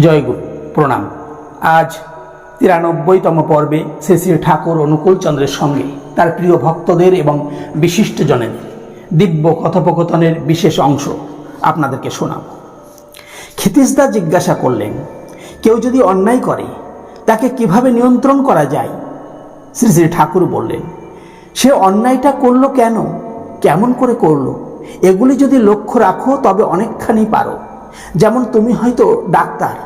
জয়গুরু। প্রণাম। আজ তিরানব্বইতম পর্বে শ্রী শ্রী ঠাকুর অনুকূল চন্দ্রের সঙ্গে তার প্রিয় ভক্তদের এবং বিশিষ্টজনের দিব্য কথোপকথনের বিশেষ অংশ আপনাদেরকে শোনাব। ক্ষিতিশদা জিজ্ঞাসা করলেন, কেউ যদি অন্যায় করে, তাকে কীভাবে নিয়ন্ত্রণ করা যায়? শ্রী শ্রী ঠাকুর বললেন, সে অন্যায়টা করল কেন? কেমন করে করল? এগুলি যদি লক্ষ্য রাখো, তবে অনেকখানি পারো। যেমন তুমি হয়তো ডাক্তার।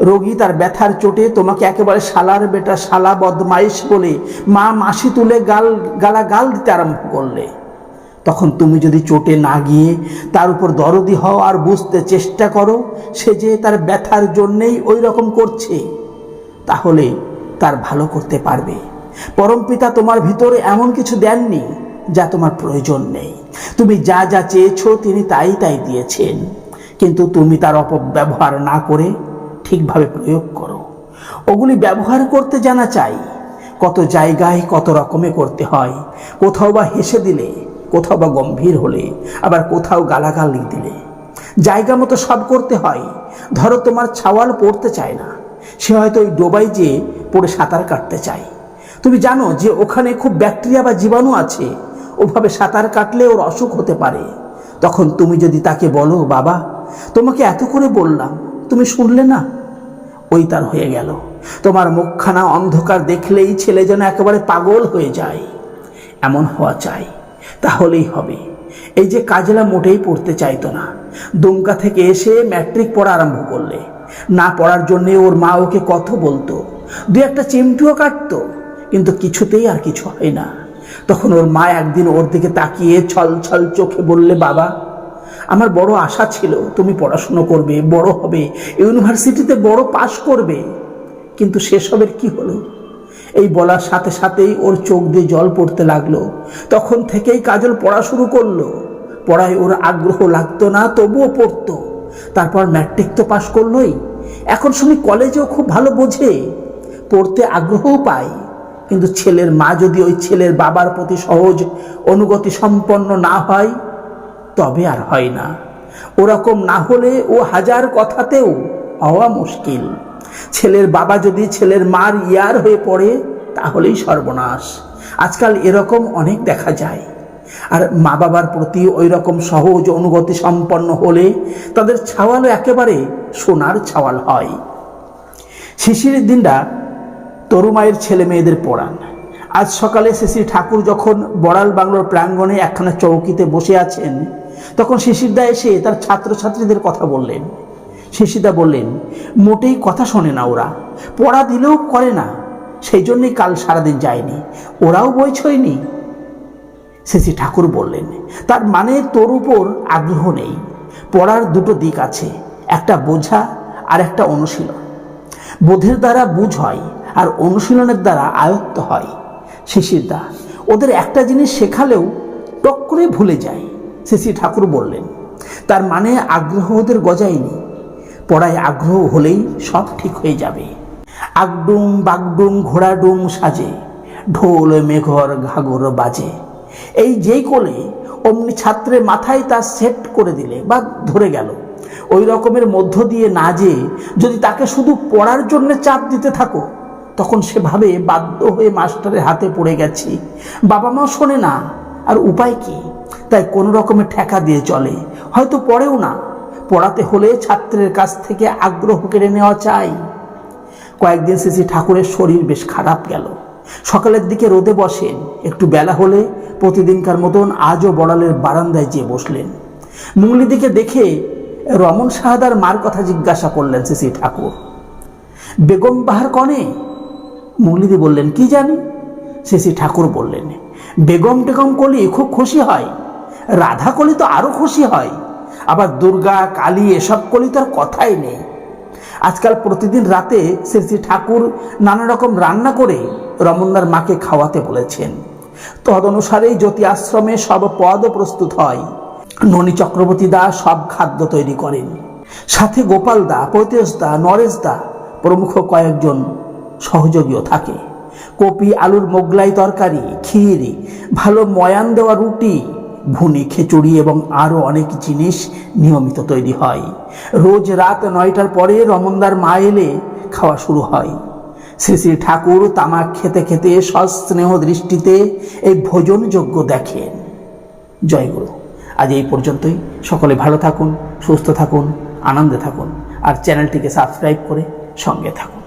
রোগী তার ব্যথার চোটে তোমাকে একেবারে শালার বেটা, শালা বদমাইশ বলে মা মাসি তুলে গাল গালা গাল দিতে আরম্ভ করলে। তখন তুমি যদি চোটে না গিয়ে তার উপর দরদি হও আর বুঝতে চেষ্টা করো, সে যে তার ব্যথার জন্যেই ওই রকম করছে, তাহলে তার ভালো করতে পারবে। পরমপিতা তোমার ভিতরে এমন কিছু দেননি যা তোমার প্রয়োজন নেই। তুমি যা যা চেয়েছো তিনি তাই তাই দিয়েছেন। কিন্তু তুমি তার অপব্যবহার না করে ঠিকভাবে প্রয়োগ করো। ওগুলি ব্যবহার করতে জানা চাই। কত জায়গায় কত রকমে করতে হয়। কোথাও বা হেসে দিলে, কোথাও বা গম্ভীর হলে, আবার কোথাও গালাগালি দিলে। জায়গা মতো সব করতে হয়। ধরো তোমার ছাওয়াল পড়তে চায় না। সে হয়তো ওই ডোবাই যেয়ে পড়ে সাঁতার কাটতে চায়। তুমি জানো যে ওখানে খুব ব্যাকটেরিয়া বা জীবাণু আছে। ওভাবে সাঁতার কাটলে ওর অসুখ হতে পারে। তখন তুমি যদি তাকে বলো, বাবা তোমাকে এত করে বললাম, তুমি শুনলে না? ওই তার হয়ে গেল। তোমার মুখখানা অন্ধকার দেখলেই ছেলে যেন একেবারে পাগল হয়ে যায়। এমন হওয়া চাই, তাহলেই হবে। এই যে কাজলা মোটেই পড়তে চাইতো না। দুমকা থেকে এসে ম্যাট্রিক পড়া আরম্ভ করলে। না পড়ার জন্যে ওর মা ওকে কত বলতো? দু একটা চিমটিও কাটতো, কিন্তু কিছুতেই আর কিছু হয় না। তখন ওর মা একদিন ওর দিকে তাকিয়ে ছল ছল চোখে বললে, বাবা আমার বড় আশা ছিল তুমি পড়াশুনো করবে, বড় হবে, ইউনিভার্সিটিতে বড় পাশ করবে। কিন্তু সেসবের কি হলো? এই বলার সাথে সাথেই ওর চোখ দিয়ে জল পড়তে লাগল। তখন থেকেই কাজল পড়া শুরু করল। পড়ায় ওর আগ্রহ লাগতো না, তবুও পড়তো। তারপর ম্যাট্রিক তো পাশ করলোই। এখন শুনি কলেজেও খুব ভালো বোঝে। পড়তে আগ্রহও পায়। কিন্তু ছেলের মা যদি ওই ছেলের বাবার প্রতি সহজ অনুগতি সম্পন্ন না হয় তবে আর হয় না। ওরকম না হলে ও হাজার কথাতেও হওয়া মুশকিল। ছেলের বাবা যদি ছেলের মার ইয়ার হয়ে পড়ে, তাহলেই সর্বনাশ। আজকাল এরকম অনেক দেখা যায়। আর মা বাবার প্রতি ওই রকম সহজ অনুগতি সম্পন্ন হলে তাদের ছাওয়ালও একেবারে সোনার ছাওয়াল হয়। শিশিরের দিনটা তরুমায়ের ছেলে মেয়েদের পড়ান। আজ সকালে শিশির ঠাকুর যখন বড়াল বাংলোর প্রাঙ্গণে একখানা চৌকিতে বসে আছেন তখন শিশিরদা এসে তার ছাত্রছাত্রীদের কথা বললেন। শিশিরদা বললেন, মোটেই কথা শোনে না ওরা। পড়া দিলেও করে না। সেই জন্যই কাল সারাদিন যায়নি। ওরাও বই ছয়নি। শিশি ঠাকুর বললেন, তার মানে তোর উপর আগ্রহ নেই। পড়ার দুটো দিক আছে, একটা বোঝা আর একটা অনুশীলন। বোধের দ্বারা বুঝ হয় আর অনুশীলনের দ্বারা আয়ত্ত হয়। শিশিরদা, ওদের একটা জিনিস শেখালেও টক করে ভুলে যায়। শিশি ঠাকুর বললেন, তার মানে আগ্রহ ওদের গজায়নি। পড়ায় আগ্রহ হলেই সব ঠিক হয়ে যাবে। আগডুম বাগডুম ঘোড়াডুম সাজে, ঢোল, মেঘর ঘাগর বাজে। এই যেই কোলে অমনি ছাত্রের মাথায় তা সেট করে দিলে বা ধরে গেল। ওই রকমের মধ্য দিয়ে না যে যদি তাকে শুধু পড়ার জন্য চাপ দিতে থাকো, তখন সে ভাবে বাধ্য হয়ে মাস্টারের হাতে পড়ে গেছি। বাবা মাও শোনে না, আর উপায় কি? তাই কোনো রকমে ঠেকা দিয়ে চলে। হয়তো পড়েও না। পড়াতে হলে ছাত্রের কাছ থেকে আগ্রহ কেড়ে নেওয়া চাই। কয়েকদিন শেষে ঠাকুরের শরীর বেশ খারাপ গেল। সকালের দিকে রোদে বসেন। একটু বেলা হলে প্রতিদিনকার মতন আজও বড়ালের বারান্দায় যেয়ে বসলেন। মুঙ্গলি দিকে দেখে রমন সাহাদার মার কথা জিজ্ঞাসা করলেন শেষে ঠাকুর। বেগম বাহার কনে? মুগলিদি বললেন, কি জানি? শেষে ঠাকুর বললেন, বেগম টেগম কলি খুব খুশি হয়। রাধা কলি তো আরও খুশি হয়। আবার দুর্গা, কালী এসব কলি তো আর কথাই নেই। আজকাল প্রতিদিন রাতে শ্রী শ্রী ঠাকুর নানা রকম রান্না করে রমনদার মাকে খাওয়াতে বলেছেন। তদনুসারেই জ্যোতি আশ্রমে সব পদও প্রস্তুত হয়। ননী চক্রবর্তী দা সব খাদ্য তৈরি করেন। সাথে গোপাল দা, পৈতেশ দা, নরেশ দা প্রমুখ কয়েকজন সহযোগীও থাকে। কপি, আলুর মোগলাই তরকারি, ক্ষীর, ভালো ময়ান দেওয়া রুটি ভুনি, খিচুড়ি এবং আরও অনেক জিনিস নিয়মিত তৈরি হয়। রোজ রাত নয়টার পরে রমনদার মা এলে খাওয়া শুরু হয়। শ্রী শ্রী ঠাকুর তামাক খেতে খেতে সস্নেহ দৃষ্টিতে এই ভোজনযোগ্য দেখেন। জয়গুরু আজ এই পর্যন্তই। সকলে ভালো থাকুন, সুস্থ থাকুন, আনন্দে থাকুন। আর চ্যানেলটিকে সাবস্ক্রাইব করে সঙ্গে থাকুন।